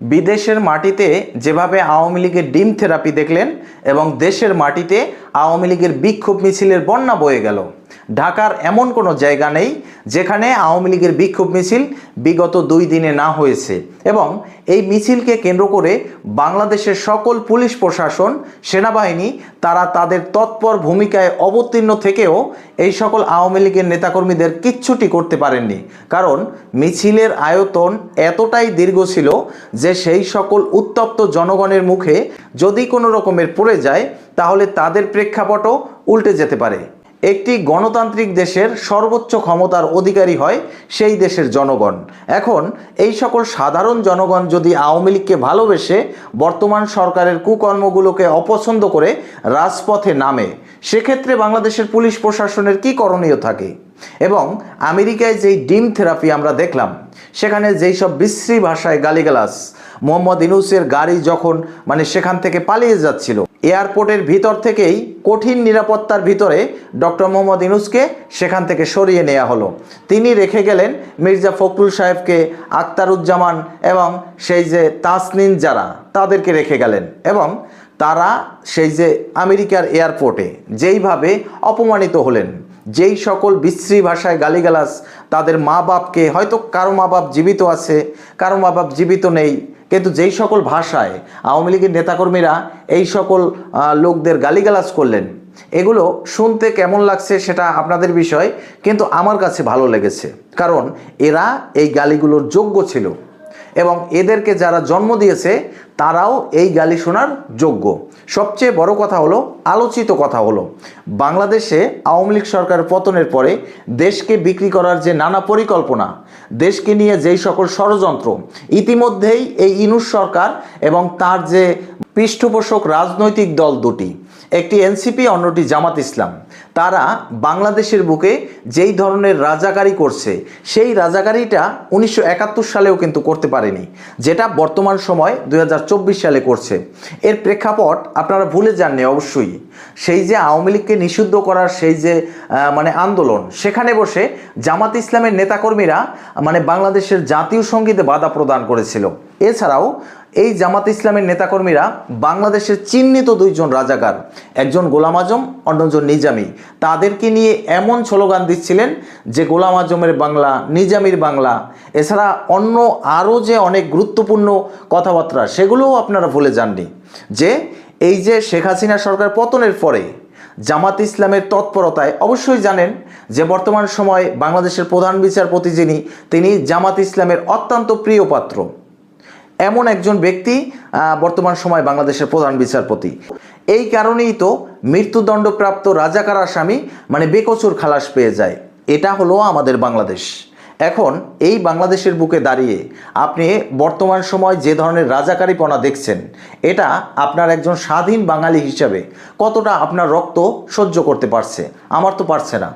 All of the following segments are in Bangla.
বিদেশের মাটিতে যেভাবে আওয়ামী লীগের ডিম থেরাপি দেখলেন এবং দেশের মাটিতে আওয়ামী লীগের বিক্ষোভ মিছিলের বন্যা বয়ে গেল। ঢাকার এমন কোনো জায়গা নেই যেখানে আওয়ামী লীগের বিক্ষোভ মিছিল বিগত দুই দিনে না হয়েছে এবং এই মিছিলকে কেন্দ্র করে বাংলাদেশের সকল পুলিশ প্রশাসন, সেনাবাহিনী তারা তাদের তৎপর ভূমিকায় অবতীর্ণ থেকেও এই সকল আওয়ামী লীগের নেতাকর্মীদের কিচ্ছুটি করতে পারেননি। কারণ মিছিলের আয়তন এতটাই দীর্ঘ ছিল যে সেই সকল উত্তপ্ত জনগণের মুখে যদি কোনো রকমের পড়ে যায়, তাহলে তাদের প্রেক্ষাপটও উল্টে যেতে পারে। একটি গণতান্ত্রিক দেশের সর্বোচ্চ ক্ষমতার অধিকারী হয় সেই দেশের জনগণ। এখন এই সকল সাধারণ জনগণ যদি আওয়ামী লীগকে ভালোবেসে বর্তমান সরকারের কুকর্মগুলোকে অপছন্দ করে রাজপথে নামে, সেক্ষেত্রে বাংলাদেশের পুলিশ প্রশাসনের কি করণীয় থাকে? এবং আমেরিকায় যেই ডিম থেরাপি আমরা দেখলাম, সেখানে যেই সব বিশ্রী ভাষায় গালিগালাস মোহাম্মদ ইনুসের গাড়ি যখন মানে সেখান থেকে পালিয়ে যাচ্ছিল এয়ারপোর্টের ভিতর থেকেই কঠিন নিরাপত্তার ভিতরে ডক্টর মোহাম্মদ ইনুসকে সেখান থেকে সরিয়ে নেওয়া হলো। তিনি রেখে গেলেন মির্জা ফখরুল সাহেবকে, আক্তারুজ্জামান এবং সেই যে তাসনিন যারা, তাদেরকে রেখে গেলেন এবং তারা সেই যে আমেরিকার এয়ারপোর্টে যেইভাবে অপমানিত হলেন, যেই সকল বিশ্রী ভাষায় গালিগালাজ তাদের মা বাপকে হয়তো কারও মা বাপ জীবিত আছে, কারও মা বাপ জীবিত নেই কিন্তু যেই সকল ভাষায় আওয়ামী লীগের নেতাকর্মীরা এই সকল লোকদের গালিগালাজ করলেন, এগুলো শুনতে কেমন লাগছে সেটা আপনাদের বিষয়, কিন্তু আমার কাছে ভালো লেগেছে। কারণ এরা এই গালিগুলোর যোগ্য ছিল। এবং এদেরকে যারা জন্ম দিয়েছে তারাও এই গালি শোনার যোগ্য। সবচেয়ে বড় কথা হলো, আলোচিত কথা হলো, বাংলাদেশে আওয়ামী লীগ সরকার পতনের পরে দেশকে বিক্রি করার যে নানা পরিকল্পনা, দেশকে নিয়ে যেই সকল ষড়যন্ত্র, ইতিমধ্যেই এই ইনুস সরকার এবং তার যে পৃষ্ঠপোষক রাজনৈতিক দল দুটি, একটি এনসিপি, অন্যটি জামাত ইসলাম, তারা বাংলাদেশের বুকে যেই ধরনের রাজাকারি করছে, সেই রাজাকারিটা উনিশশো একাত্তর সালেও কিন্তু করতে পারেনি, যেটা বর্তমান সময় দুই সালে করছে। এর প্রেক্ষাপট আপনারা ভুলে যাননি অবশ্যই। সেই যে আওয়ামী লীগকে নিষিদ্ধ করার সেই যে মানে আন্দোলন, সেখানে বসে জামাত ইসলামের নেতাকর্মীরা মানে বাংলাদেশের জাতীয় সঙ্গীতে বাধা প্রদান করেছিল। এছাড়াও এই জামাত ইসলামের নেতাকর্মীরা বাংলাদেশের চিহ্নিত দুইজন রাজাকার, একজন গোলাম আজম, অন্যজন নিজামি। তাদেরকে নিয়ে এমন স্লোগান দিচ্ছিলেন যে গোলাম আজমের বাংলা, নিজামির বাংলা। এছাড়া অন্য আরও যে অনেক গুরুত্বপূর্ণ কথাবার্তা, সেগুলোও আপনারা ভুলে যাননি। যে এই যে শেখ হাসিনা সরকার পতনের পরে জামাত ইসলামের তৎপরতায় অবশ্যই জানেন যে বর্তমান সময়ে বাংলাদেশের প্রধান বিচারপতি যিনি, তিনি জামাত ইসলামের অত্যন্ত প্রিয় পাত্র। এমন একজন ব্যক্তি বর্তমান সময় বাংলাদেশের প্রধান বিচারপতি। এই কারণেই তো মৃত্যুদণ্ডপ্রাপ্ত রাজাকার আসামি মানে বেকচুর খালাস পেয়ে যায়। এটা হলো আমাদের বাংলাদেশ। এখন এই বাংলাদেশের বুকে দাঁড়িয়ে আপনি বর্তমান সময় যে ধরনের রাজাকারিপনা দেখছেন, এটা আপনার একজন স্বাধীন বাঙালি হিসাবে কতটা আপনার রক্ত সহ্য করতে পারছে? আমার তো পারছে না।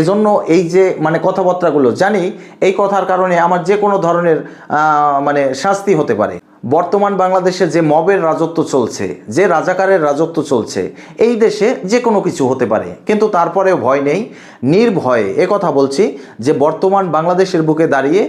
এজন্য এই যে মানে কথাবার্তাগুলো, জানি এই কথার কারণে আমার যে কোনো ধরনের মানে শাস্তি হতে পারে। বর্তমান বাংলাদেশে যে মবের রাজত্ব চলছে, যে রাজাকারের রাজত্ব চলছে, এই দেশে যে কোনো কিছু হতে পারে। কিন্তু তারপরেও ভয় নেই, নির্ভয়ে কথা বলছি যে বর্তমান বাংলাদেশের বুকে দাঁড়িয়ে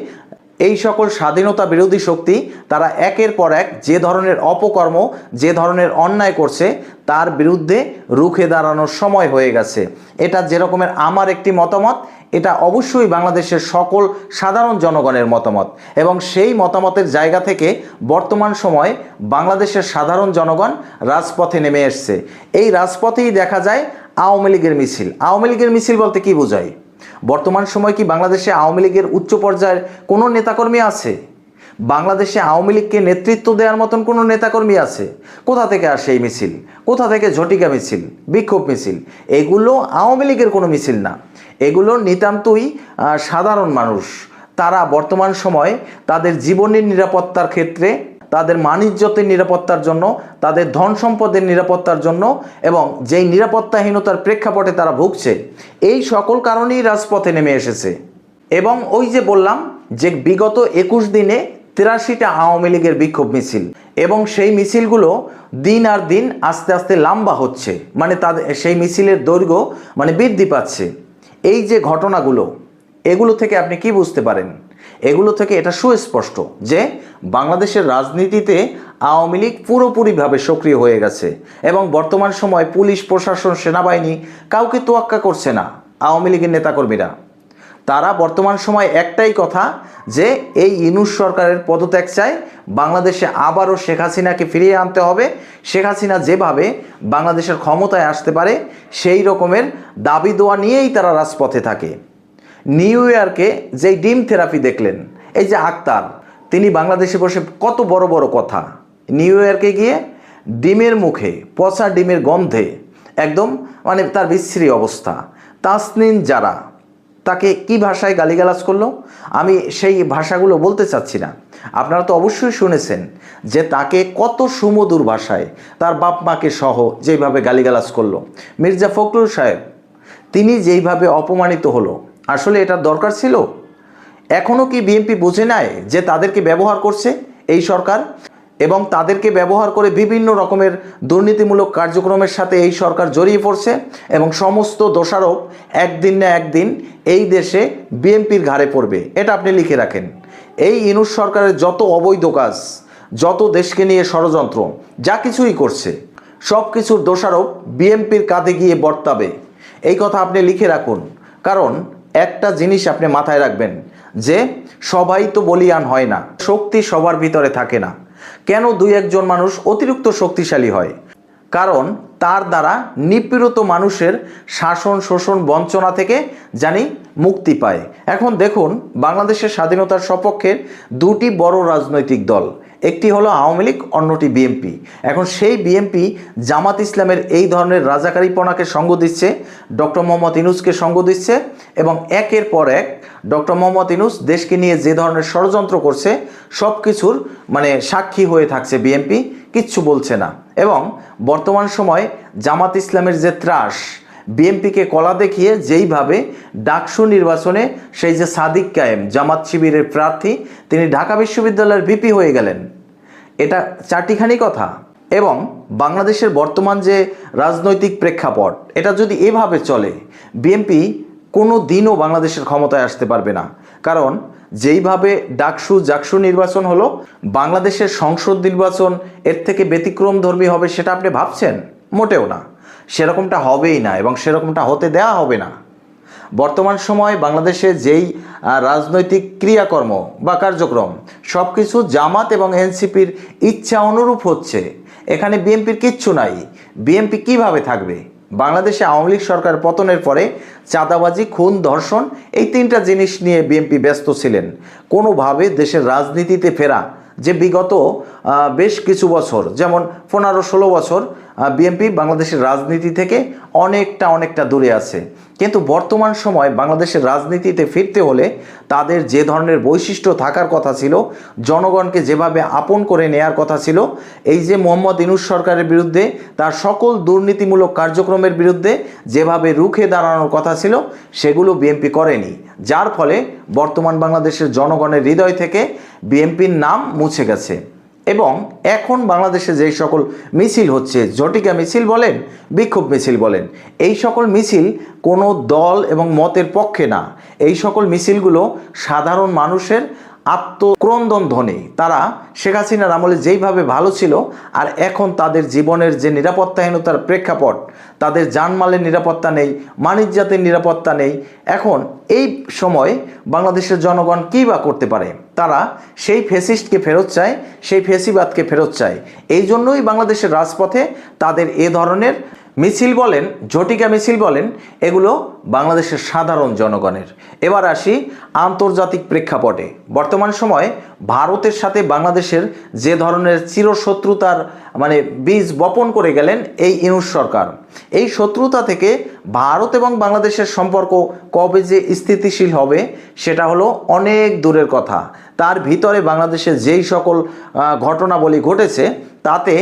এই সকল স্বাধীনতা বিরোধী শক্তি, তারা একের পর এক যে ধরনের অপকর্ম, যে ধরনের অন্যায় করছে, তার বিরুদ্ধে রুখে দাঁড়ানোর সময় হয়ে গেছে। এটা যেরকমের আমার একটি মতামত, এটা অবশ্যই বাংলাদেশের সকল সাধারণ জনগণের মতামত। এবং সেই মতামতের জায়গা থেকে বর্তমান সময়ে বাংলাদেশের সাধারণ জনগণ রাজপথে নেমে এসছে। এই রাজপথেই দেখা যায় আওয়ামী লীগের মিছিল। আওয়ামী লীগের মিছিল বলতে কি বোঝায়? বর্তমান সময় কি বাংলাদেশে আওয়ামী লীগের উচ্চ পর্যায়ের কোনো নেতাকর্মী আছে? বাংলাদেশে আওয়ামী লীগকে নেতৃত্ব দেওয়ার মতন কোনো নেতাকর্মী আছে? কোথা থেকে আসে এই মিছিল? কোথা থেকে ঝটিকা মিছিল? বিক্ষোভ মিছিল? এগুলো আওয়ামী লীগের কোনো মিছিল না। এগুলো নিতান্তই সাধারণ মানুষ। তারা বর্তমান সময়ে তাদের জীবনের নিরাপত্তার ক্ষেত্রে তাদের মানিজ্যতের নিরাপত্তার জন্য, তাদের ধন সম্পদের নিরাপত্তার জন্য এবং যেই নিরাপত্তাহীনতার প্রেক্ষাপটে তারা ভুগছে, এই সকল কারণেই রাজপথে নেমে এসেছে। এবং ওই যে বললাম যে বিগত একুশ দিনে তিরাশিটা আওয়ামী লীগের বিক্ষোভ মিছিল এবং সেই মিছিলগুলো দিন আর দিন আস্তে আস্তে লম্বা হচ্ছে মানে তাদের, সেই মিছিলের দৈর্ঘ্য মানে বৃদ্ধি পাচ্ছে। এই যে ঘটনাগুলো, এগুলো থেকে আপনি কি বুঝতে পারেন? এগুলো থেকে এটা সুস্পষ্ট যে বাংলাদেশের রাজনীতিতে আওয়ামী লীগ পুরোপুরিভাবে সক্রিয় হয়ে গেছে এবং বর্তমান সময় পুলিশ, প্রশাসন, সেনাবাহিনী কাউকে তোয়াক্কা করছে না আওয়ামী লীগের নেতাকর্মীরা। তারা বর্তমান সময় একটাই কথা যে এই ইনুস সরকারের পদত্যাগ চায় বাংলাদেশে আবারও শেখ হাসিনাকে ফিরিয়ে আনতে হবে। শেখ হাসিনা যেভাবে বাংলাদেশের ক্ষমতায় আসতে পারে, সেই রকমের দাবি দোয়া নিয়েই তারা রাজপথে থাকে। নিউ ইয়র্কে যেই ডিম থেরাপি দেখলেন, এই যে আক্তার, তিনি বাংলাদেশে বসে কত বড় বড় কথা। নিউ ইয়র্কে গিয়ে ডিমের মুখে, পচা ডিমের গন্ধে, একদম মানে তার বিশ্রী অবস্থা। তাসনিন যারা, তাকে কি ভাষায় গালিগালাজ করল? আমি সেই ভাষাগুলো বলতে চাচ্ছি না। আপনারা তো অবশ্যই শুনেছেন যে তাকে কত সুমধুর ভাষায় তার বাপ মাকে সহ যেভাবে গালিগালাজ করল। মির্জা ফখরুল সাহেব, তিনি যেইভাবে অপমানিত হলো আসলে এটার দরকার ছিল? এখনও কি বিএনপি বুঝে নেয় যে তাদেরকে ব্যবহার করছে এই সরকার? এবং তাদেরকে ব্যবহার করে বিভিন্ন রকমের দুর্নীতিমূলক কার্যক্রমের সাথে এই সরকার জড়িয়ে পড়ছে? এবং সমস্ত দোষারোপ একদিন না একদিন এই দেশে বিএনপির ঘাড়ে পড়বে। এটা আপনি লিখে রাখেন। এই ইনুস সরকারের যত অবৈধ কাজ, যত দেশকে নিয়ে ষড়যন্ত্র, যা কিছুই করছে, সব কিছুর দোষারোপ বিএনপির কাঁধে গিয়ে বর্তাবে। এই কথা আপনি লিখে রাখুন। কারণ একটা জিনিস আপনি মাথায় রাখবেন যে সবাই তো বলিয়ান হয় না, শক্তি সবার ভিতরে থাকে না। কেন দুই একজন মানুষ অতিরিক্ত শক্তিশালী হয়? কারণ তার দ্বারা নিপীড়িত মানুষের শাসন, শোষণ, বঞ্চনা থেকে জানি মুক্তি পায়। এখন দেখুন, বাংলাদেশের স্বাধীনতার সপক্ষের দুটি বড় রাজনৈতিক দল একটি হলো আওয়ামী লীগ, অন্যটি বিএনপি। এখন সেই বিএনপি জামাত ইসলামের এই ধরনের রাজাকারীপনাকে সঙ্গ দিচ্ছে, ডক্টর মোহাম্মদ ইনুসকে সঙ্গ দিচ্ছে এবং একের পর এক ডক্টর মোহাম্মদ ইনুস দেশকে নিয়ে যে ধরনের ষড়যন্ত্র করছে সব কিছুর মানে সাক্ষী হয়ে থাকছে বিএনপি, কিচ্ছু বলছে না। এবং বর্তমান সময় জামাত ইসলামের যে ত্রাস, বিএনপিকে কলা দেখিয়ে যেইভাবে ডাকসু নির্বাচনে সেই যে সাদিক কায়েম, জামাত শিবিরের প্রার্থী, তিনি ঢাকা বিশ্ববিদ্যালয়ের ভিপি হয়ে গেলেন। এটা চারটিখানি কথা। এবং বাংলাদেশের বর্তমান যে রাজনৈতিক প্রেক্ষাপট, এটা যদি এভাবে চলে বিএনপি কোনো দিনও বাংলাদেশের ক্ষমতায় আসতে পারবে না। কারণ যেইভাবে ডাকসু জাকসু নির্বাচন হলো, বাংলাদেশের সংসদ নির্বাচন এর থেকে ব্যতিক্রম ধর্মী হবে সেটা আপনি ভাবছেন? মোটেও না। সেরকমটা হবেই না এবং সেরকমটা হতে দেওয়া হবে না। বর্তমান সময় বাংলাদেশে যেই রাজনৈতিক ক্রিয়াকর্ম বা কার্যক্রম সব কিছু জামাত এবং এনসিপির ইচ্ছা অনুরূপ হচ্ছে। এখানে বিএনপির কিচ্ছু নাই। বিএনপি কীভাবে থাকবে? বাংলাদেশে আওয়ামী লীগ সরকার পতনের পরে চাঁদাবাজি, খুন, ধর্ষণ, এই তিনটা জিনিস নিয়ে বিএনপি ব্যস্ত ছিলেন। কোনোভাবে দেশের রাজনীতিতে ফেরা, যে বিগত বেশ কিছু বছর, যেমন পনেরো, ষোলো বছর বিএনপি বাংলাদেশের রাজনীতি থেকে অনেকটা অনেকটা দূরে আছে। কিন্তু বর্তমান সময় বাংলাদেশের রাজনীতিতে ফিরতে হলে তাদের যে ধরনের বৈশিষ্ট্য থাকার কথা ছিল, জনগণকে যেভাবে আপন করে নেয়ার কথা ছিল, এই যে মোহাম্মদ ইনুস সরকারের বিরুদ্ধে, তার সকল দুর্নীতিমূলক কার্যক্রমের বিরুদ্ধে যেভাবে রুখে দাঁড়ানোর কথা ছিল, সেগুলো বিএনপি করেনি। যার ফলে বর্তমান বাংলাদেশের জনগণের হৃদয় থেকে বিএনপির নাম মুছে গেছে। এবং এখন বাংলাদেশে যেই সকল মিছিল হচ্ছে, জটিকা মিছিল বলেন, বিক্ষোভ মিছিল বলেন, এই সকল মিছিল কোনো দল এবং মতের পক্ষে না। এই সকল মিছিলগুলো সাধারণ মানুষের আত্মক্রন্দন ধ্বনি তারা শেখ হাসিনার আমলে যেইভাবে ভালো ছিল আর এখন তাদের জীবনের যে নিরাপত্তাহীনতার প্রেক্ষাপট, তাদের জানমালের নিরাপত্তা নেই মানিজ্যাতের নিরাপত্তা নেই, এখন এই সময় বাংলাদেশের জনগণ কী বা করতে পারে? তারা সেই ফেসিস্টকে ফেরত চায়, সেই ফেসিবাদকে ফেরত চায়। এই জন্যই বাংলাদেশের রাজপথে তাদের এ ধরনের মিছিল বলেন ঝটিকা মিছিল বলেন, এগুলো বাংলাদেশের সাধারণ জনগণের। এবার আসি আন্তর্জাতিক প্রেক্ষাপটে। বর্তমান সময়ে ভারতের সাথে বাংলাদেশের যে ধরনের চিরশত্রুতার মানে বীজ বপন করে গেলেন এই ইনুস সরকার। এই শত্রুতা থেকে ভারত এবং বাংলাদেশের সম্পর্ক কবে যে স্থিতিশীল হবে, সেটা হলো অনেক দূরের কথা। তার ভিতরে বাংলাদেশে যেই সকল ঘটনাবলী ঘটেছে, তাতে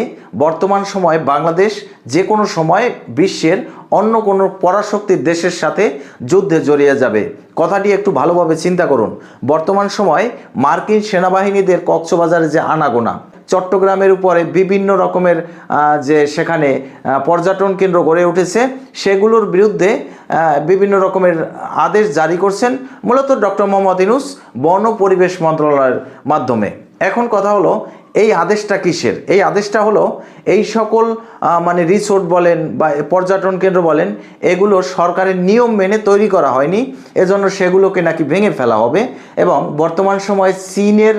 বর্তমান সময়ে বাংলাদেশ যে কোনো সময় বিশ্বের অন্য কোনো পরাশক্তির দেশের সাথে যুদ্ধে জড়িয়ে যাবে। কথাটি একটু ভালোভাবে চিন্তা করুন। বর্তমান সময় মার্কিন সেনাবাহিনীদের কক্সবাজারে যে আনাগোনা চট্টগ্রামের উপরে বিভিন্ন রকমের যে সেখানে পর্যটন কেন্দ্র গড়ে উঠেছে, সেগুলোর বিরুদ্ধে বিভিন্ন রকমের আদেশ জারি করছেন মূলত ডক্টর মোহাম্মদ ইনুস বন পরিবেশ মন্ত্রণালয়ের মাধ্যমে। এখন কথা হলো এই আদেশটা কিসের? এই আদেশটা হলো এই সকল মানে রিসোর্ট বলেন বা পর্যটন কেন্দ্র বলেন, এগুলো সরকারের নিয়ম মেনে তৈরি করা হয়নি। এজন্য সেগুলোকে নাকি ভেঙে ফেলা হবে এবং বর্তমান সময়ে চীনের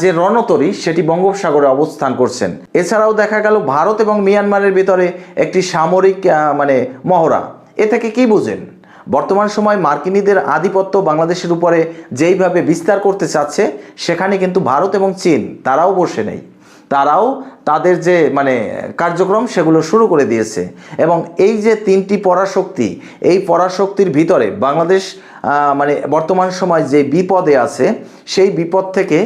যে রণতরী, সেটি বঙ্গোপসাগরে অবস্থান করছেন। এছাড়াও দেখা গেল ভারত এবং মিয়ানমারের ভিতরে একটি সামরিক মানে মহড়া। এ থেকে কি বুঝেন? বর্তমান সময় মার্কিনীদের আধিপত্য বাংলাদেশের উপরে যেইভাবে বিস্তার করতে চাচ্ছে, সেখানে কিন্তু ভারত এবং চীন, তারাও বসে নেই। তারাও তাদের যে মানে কার্যক্রম, সেগুলো শুরু করে দিয়েছে। এবং এই যে তিনটি পরাশক্তি, এই পরাশক্তির ভিতরে বাংলাদেশ মানে বর্তমান সময় যে বিপদে আছে, সেই বিপদ থেকে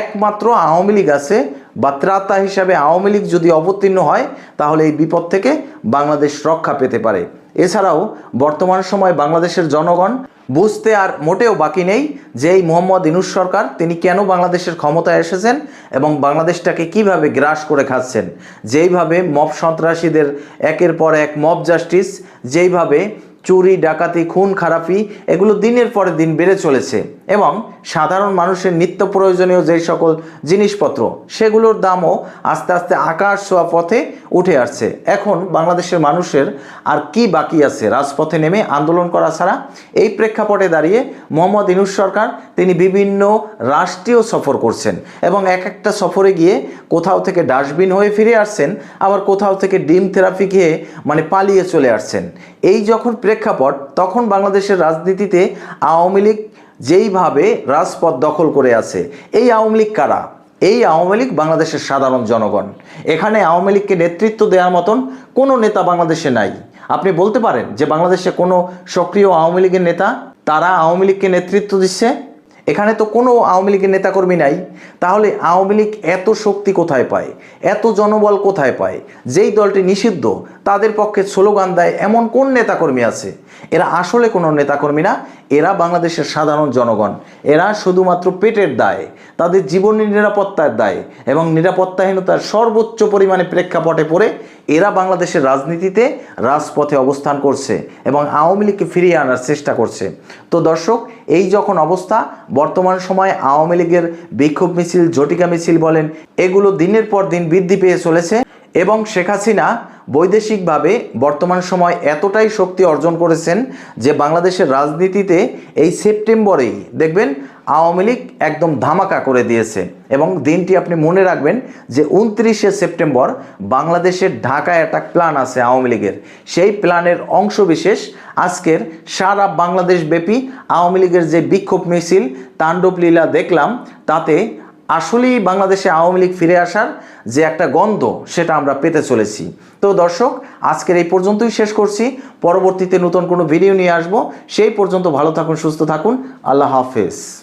একমাত্র আওয়ামী লীগ আছে বা ত্রাতা হিসাবে আওয়ামী লীগ যদি অবতীর্ণ হয়, তাহলে এই বিপদ থেকে বাংলাদেশ রক্ষা পেতে পারে। এছাড়াও বর্তমান সময় বাংলাদেশের জনগণ বুঝতে আর মোটেও বাকি নেই যে এই মোহাম্মদ ইনুস সরকার তিনি কেন বাংলাদেশের ক্ষমতায় এসেছেন এবং বাংলাদেশটাকে কীভাবে গ্রাস করে খাচ্ছেন। যেইভাবে মব সন্ত্রাসীদের একের পর এক মব জাস্টিস, যেইভাবে চুরি, ডাকাতি, খুন, খারাপি এগুলো দিনের পরে দিন বেড়ে চলেছে এবং সাধারণ মানুষের নিত্য প্রয়োজনীয় যে সকল জিনিসপত্র, সেগুলোর দামও আস্তে আস্তে আকাশ ছোঁয়া পথে উঠে আসছে। এখন বাংলাদেশের মানুষের আর কি বাকি আছে? রাজপথে নেমে আন্দোলন করা ছাড়া এই প্রেক্ষাপটে দাঁড়িয়ে মোহাম্মদ ইনুস সরকার, তিনি বিভিন্ন রাষ্ট্রীয় সফর করছেন এবং এক একটা সফরে গিয়ে কোথাও থেকে ডাস্টবিন হয়ে ফিরে আসছেন, আবার কোথাও থেকে ডিম থেরাপি খেয়ে মানে পালিয়ে চলে আসছেন। এই যখন প্রেক্ষাপট তখন বাংলাদেশের রাজনীতিতে আওয়ামী লীগ যেইভাবে রাজপথ দখল করে আছে, এই আওয়ামী লীগ কারা? এই আওয়ামী লীগ বাংলাদেশের সাধারণ জনগণ। এখানে আওয়ামী লীগকে নেতৃত্ব দেওয়ার মতন কোনো নেতা বাংলাদেশে নাই। আপনি বলতে পারেন যে বাংলাদেশে কোনো সক্রিয় আওয়ামী লীগের নেতা, তারা আওয়ামী লীগকে নেতৃত্ব দিচ্ছে? এখানে তো কোনো আওয়ামী লীগের নেতাকর্মী নাই। তাহলে আওয়ামী লীগ এত শক্তি কোথায় পায়? এত জনবল কোথায় পায়? যেই দলটি নিষিদ্ধ, তাদের পক্ষে স্লোগান দেয়, এমন কোন নেতাকর্মী আছে? এরা আসলে কোনো নেতাকর্মী না, এরা বাংলাদেশের সাধারণ জনগণ। এরা শুধুমাত্র পেটের দায়, তাদের জীবনের নিরাপত্তার দায় এবং নিরাপত্তাহীনতার সর্বোচ্চ পরিমাণে প্রেক্ষাপটে পড়ে এরা বাংলাদেশের রাজনীতিতে রাজপথে অবস্থান করছে এবং আওয়ামী লীগকে ফিরিয়ে আনার চেষ্টা করছে। তো দর্শক, এই যখন অবস্থা বর্তমান সময়ে আওয়ামী লীগের বিক্ষোভ মিছিল, জটিকা মিছিল বলেন, এগুলো দিনের পর দিন বৃদ্ধি পেয়ে চলেছে এবং শেখ হাসিনা বৈদেশিকভাবে বর্তমান সময় এতটাই শক্তি অর্জন করেছেন যে বাংলাদেশের রাজনীতিতে এই সেপ্টেম্বরেই, দেখবেন আওয়ামী লীগ একদম ধামাকা করে দিয়েছে এবং দিনটি আপনি মনে রাখবেন যে উনত্রিশে সেপ্টেম্বর বাংলাদেশের ঢাকা অ্যাটাক প্ল্যান আছে আওয়ামী লীগের। সেই প্ল্যানের অংশবিশেষ আজকের সারা বাংলাদেশ ব্যাপী আওয়ামী লীগের যে বিক্ষোভ মিছিল তাণ্ডব লীলা দেখলাম, তাতে আসলেই বাংলাদেশে আওয়ামী লীগ ফিরে আসার যে একটা গন্ধ, সেটা আমরা পেতে চলেছি। তো দর্শক, আজকের এই পর্যন্তই শেষ করছি। পরবর্তীতে নতুন কোনো ভিডিও নিয়ে আসব। সেই পর্যন্ত ভালো থাকুন, সুস্থ থাকুন। আল্লাহ হাফেজ।